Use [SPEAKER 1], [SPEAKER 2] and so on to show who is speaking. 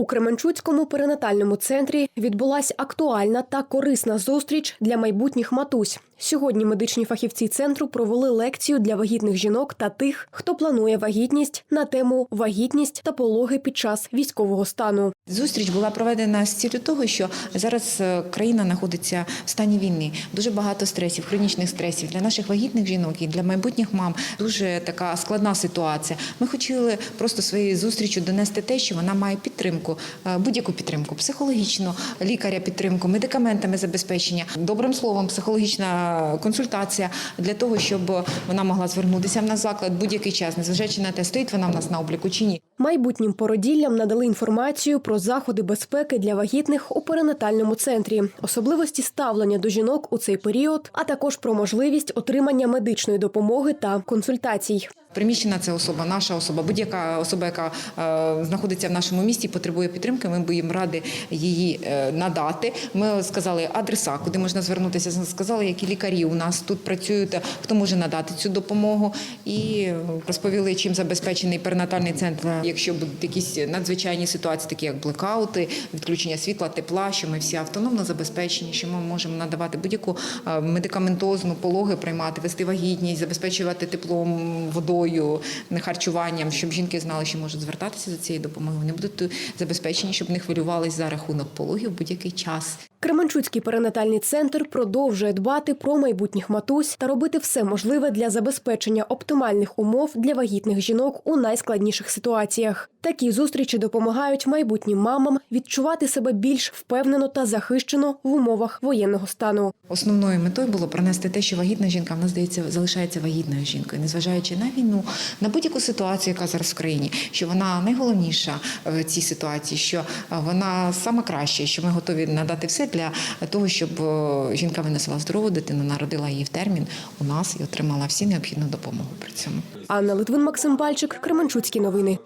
[SPEAKER 1] У Кременчуцькому перинатальному центрі відбулася актуальна та корисна зустріч для майбутніх матусь. Сьогодні медичні фахівці центру провели лекцію для вагітних жінок та тих, хто планує вагітність на тему вагітність та пологи під час військового стану.
[SPEAKER 2] Зустріч була проведена з цілю того, що зараз е, країна знаходиться в стані війни. Дуже багато стресів, хронічних стресів для наших вагітних жінок і для майбутніх мам. Дуже така складна ситуація. Ми хотіли просто своєю зустрічю донести те, що вона має підтримку, е, будь-яку підтримку, психологічну, лікаря підтримку, медикаментами забезпечення, добрим словом, психологічна консультація для того, щоб вона могла звернутися в наш заклад будь-який час, незважаючи на те, стоїть вона в нас на обліку чи ні.
[SPEAKER 1] Майбутнім породіллям надали інформацію про заходи безпеки для вагітних у перинатальному центрі, особливості ставлення до жінок у цей період, а також про можливість отримання медичної допомоги та консультацій.
[SPEAKER 2] Приміщена це особа, наша особа, будь-яка особа, яка е, знаходиться в нашому місті, потребує підтримки. Ми будемо раді її е, надати. Ми сказали адреса, куди можна звернутися. Сказали, які лікарі у нас тут працюють, хто може надати цю допомогу, і розповіли, чим забезпечений перинатальний центр. Якщо будуть якісь надзвичайні ситуації, такі як блекаути, відключення світла, тепла, що ми всі автономно забезпечені, що ми можемо надавати будь-яку е, медикаментозну пологи, приймати, вести вагітність, забезпечувати теплом, водою, харчуванням, щоб жінки знали, що можуть звертатися за цією допомогою. Вони будуть забезпечені, щоб не хвилювались за рахунок пологів будь-який час.
[SPEAKER 1] Кременчуцький перинатальний центр продовжує дбати про майбутніх матусь та робити все можливе для забезпечення оптимальних умов для вагітних жінок у найскладніших ситуаціях. Такі зустрічі допомагають майбутнім мамам відчувати себе більш впевнено та захищено в умовах воєнного стану.
[SPEAKER 2] Основною метою було пронести те, що вагітна жінка в нас здається залишається вагітною жінкою, незважаючи на війну, на будь-яку ситуацію, яка зараз в країні, що вона найголовніша в цій ситуації, що вона сама краща, що ми готові надати все для того, щоб е, жінка винесла здорову дитину, народила її в термін у нас і отримала всі необхідну допомогу при цьому.
[SPEAKER 1] Анна Литвин, Максим Бальчик, Кременчуцькі новини.